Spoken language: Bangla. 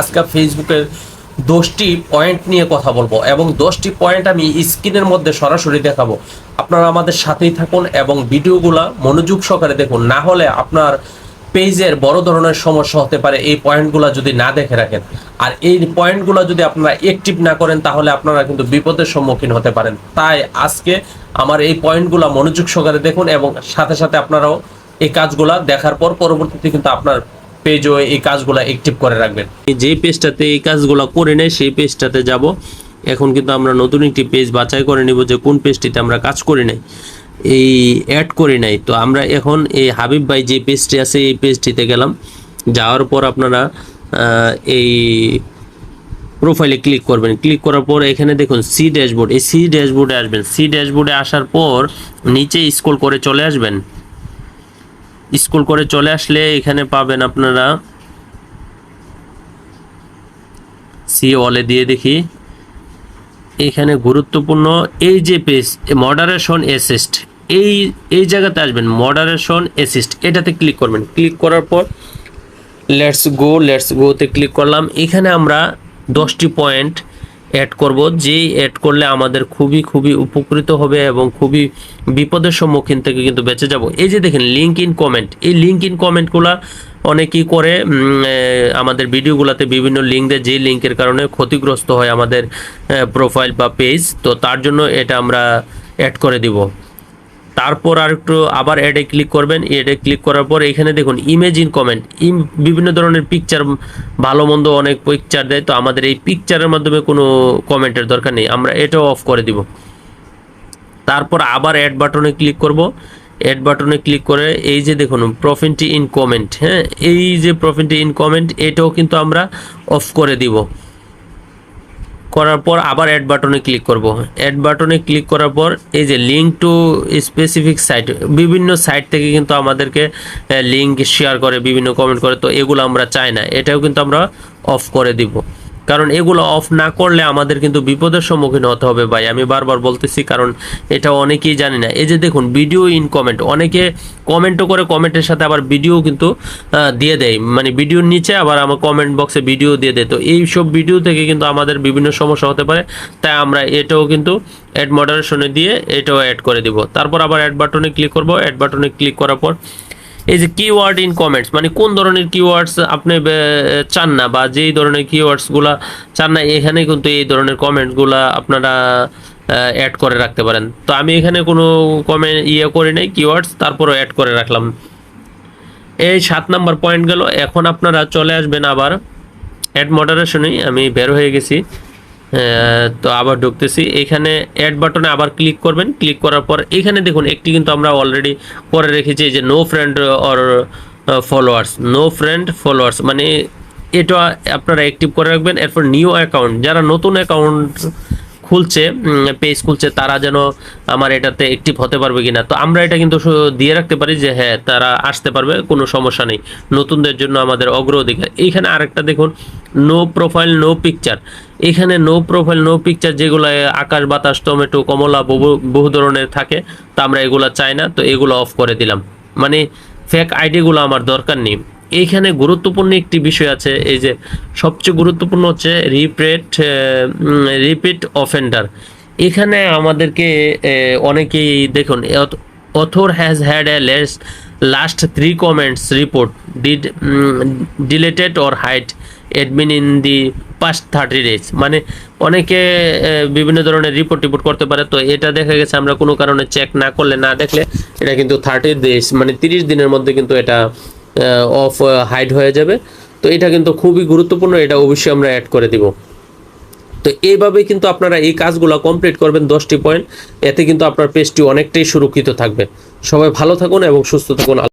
আজকে ফেসবুকের দশটি পয়েন্ট নিয়ে কথা বলব এবং দশটি পয়েন্ট আমি স্ক্রিনের মধ্যে সরাসরি দেখাবো। আপনারা আমাদের সাথেই থাকুন এবং ভিডিওগুলা মনোযোগ সহকারে দেখুন। না হলে আপনার পেজের বড় ধরনের সমস্যা হতে পারে। এই পয়েন্টগুলো যদি না দেখে রাখেন। আর এই পয়েন্টগুলো যদি আপনারা অ্যাক্টিভ না করেন, তাহলে আপনারা কিন্তু বিপদের সম্মুখীন হতে পারেন। তাই আজকে আমার এই পয়েন্টগুলো মনোযোগ সহকারে দেখুন এবং সাথে সাথে আপনারাও এই কাজগুলা দেখার পর পরবর্তীতে কিন্তু আপনার পেজও এই কাজগুলো অ্যাক্টিভ করে রাখবেন। যে পেজটাতে এই কাজগুলো করে নেয় সেই পেজটাতে যাব। এখন কিন্তু আমরা নতুন একটি পেজ বাছাই করে নিব যে কোন পেজটিতে আমরা কাজ করি নাই। এই অ্যাড করি নাই। তো আমরা এখন এই হাবিব ভাই যে পেজটি আছে, এই পেজটিতে গেলাম। যাওয়ার পর আপনারা এই প্রোফাইলে ক্লিক করবেন। ক্লিক করার পর এখানে দেখুন সি ড্যাশবোর্ড এই সি ড্যাশবোর্ডে আসবেন। সি ড্যাশবোর্ডে আসার পর নিচে স্ক্রল করে চলে আসবেন। স্ক্রল করে চলে আসলে এখানে পাবেন আপনারা। সি অলে দিয়ে দেখি। এখানে গুরুত্বপূর্ণ এই যে পেজ মডারেশন অ্যাসিস্ট এই এই জায়গাতে আসবেন মডারেশন অ্যাসিস্ট এটাতে ক্লিক করবেন। ক্লিক করার পর লেটস গো লেটস গোতে ক্লিক করলাম। এখানে আমরা দশটি পয়েন্ট অ্যাড করব, যেই অ্যাড করলে আমাদের খুবই খুবই উপকৃত হবে এবং খুবই বিপদের সম্মুখীন থেকে কিন্তু বেঁচে যাব। এই যে দেখেন লিঙ্ক ইন কমেন্ট এই লিঙ্ক ইন কমেন্টগুলো অনেকেই করে আমাদের ভিডিওগুলোতে বিভিন্ন লিঙ্ক দেয় যে লিঙ্কের কারণে ক্ষতিগ্রস্ত হয় আমাদের প্রোফাইল বা পেজ তো তার জন্য এটা আমরা অ্যাড করে দিব। তারপর আর একটু আবার অ্যাডে ক্লিক করবেন। অ্যাডে ক্লিক করার পর এখানে দেখুন ইমেজ ইন কমেন্ট বিভিন্ন ধরনের পিকচার ভালো, মন্দ অনেক পিকচার দেয়। তো আমাদের এই পিকচারের মাধ্যমে কোনো কমেন্টের দরকার নেই। আমরা এটাও অফ করে দিব। তারপর আবার অ্যাড বাটনে ক্লিক করব। অ্যাড বাটনে ক্লিক করে এই যে দেখুন প্রফিনটি ইন কমেন্ট হ্যাঁ এই যে প্রফিনটি ইন কমেন্ট এটাও কিন্তু আমরা অফ করে দিব। করার পর আবার অ্যাড বাটনে ক্লিক করব। অ্যাড বাটনে ক্লিক করার পর এই যে লিঙ্ক টু স্পেসিফিক সাইট বিভিন্ন সাইট থেকে কিন্তু আমাদেরকে লিঙ্ক শেয়ার করে, বিভিন্ন কমেন্ট করে, তো এগুলো আমরা চাই না। এটাও কিন্তু আমরা অফ করে দিব। কারণ এগুলো অফ না করলে আমাদের কিন্তু বিপদের সম্মুখীন হতে হবে ভাই। আমি বারবার বলতেছি, কারণ এটা অনেকেই জানি না। এই যে দেখুন ভিডিও ইন কমেন্ট অনেকে কমেন্টও করে কমেন্টের সাথে আবার ভিডিও কিন্তু দিয়ে দেয়। মানে ভিডিওর নিচে আবার আমার কমেন্ট বক্সে ভিডিও দিয়ে দেয়। তো এই সব ভিডিও থেকে কিন্তু আমাদের বিভিন্ন সমস্যা হতে পারে। তাই আমরা এটাও কিন্তু অ্যাড মডারেশনে দিয়ে এটাও অ্যাড করে দিব। তারপর আবার অ্যাড বাটনে ক্লিক করব। অ্যাড বাটনে ক্লিক করার পর এই যে কিওয়ার্ড ইন কমেন্টস মানে কোন ধরনের কিওয়ার্ডস আপনি চান না বা যেই ধরনের কিওয়ার্ডসগুলা চান না, এখানে কিন্তু এই ধরনের কমেন্টসগুলা আপনারা অ্যাড করে রাখতে পারেন। তো আমি এখানে কোনো কমেন্ট ইয়ে করি নাই কিওয়ার্ডস তারপরও অ্যাড করে রাখলাম। এই সাত নাম্বার পয়েন্ট গেল, এখন আপনারা চলে আসবেন আবার অ্যাড মডারেশনেই আমি বের হয়ে গেছি। তো আবার ঢুকতেছি। এখানে অ্যাড বাটনে আবার ক্লিক করবেন। ক্লিক করার পর এখানে দেখুন, একটি কিন্তু আমরা অলরেডি করে রেখেছি যে no friend or followers no friend followers মানে এটা আপনারা অ্যাক্টিভ করে রাখবেন। এরপর নিউ অ্যাকাউন্ট যারা নতুন অ্যাকাউন্ট খুলছে পেজ খুলছে, তারা যেন আমার এটাতে অ্যাক্টিভ হতে পারবে কিনা। তো আমরা এটা কিন্তু দিয়ে রাখতে পারি যে হ্যাঁ তারা আসতে পারবে, কোনো সমস্যা নেই। নতুনদের জন্য আমাদের অগ্রাধিকার। এইখানে আরেকটা দেখুন নো প্রোফাইল নো পিকচার এখানে নো প্রোফাইল নো পিকচার যেগুলো আকাশ, বাতাস, টমেটো, কমলা বহু বহু ধরনের থাকে, তা আমরা এগুলো চাই না, তো এগুলো অফ করে দিলাম। মানে ফেক আইডিগুলো আমার দরকার নেই। এইখানে গুরুত্বপূর্ণ একটি বিষয় আছে, এই যে সবচেয়ে গুরুত্বপূর্ণ হচ্ছে রিপ্রেট রিপিট অফেন্ডার এখানে আমাদেরকে অনেকেই দেখুন author has had a less last three comments report did deleted or hide admin in the past thirty days মানে অনেকে বিভিন্ন ধরনের রিপোর্ট টিপোর্ট করতে পারে, তো এটা দেখা গেছে আমরা কোনো কারণে চেক না করলে, না দেখলে এটা কিন্তু থার্টি ডেজ মানে তিরিশ দিনের মধ্যে কিন্তু এটা অফ হাইড হয়ে যাবে। তো এটা কিন্তু খুবই গুরুত্বপূর্ণ, এটা অবশ্যই আমরা অ্যাড করে দিব। তো এইভাবে কিন্তু আপনারা এই কাজগুলো কমপ্লিট করবেন দশটি পয়েন্ট এতে কিন্তু আপনার পেজটি অনেকটাই সুরক্ষিত থাকবে। সবাই ভালো থাকুন এবং সুস্থ থাকুন।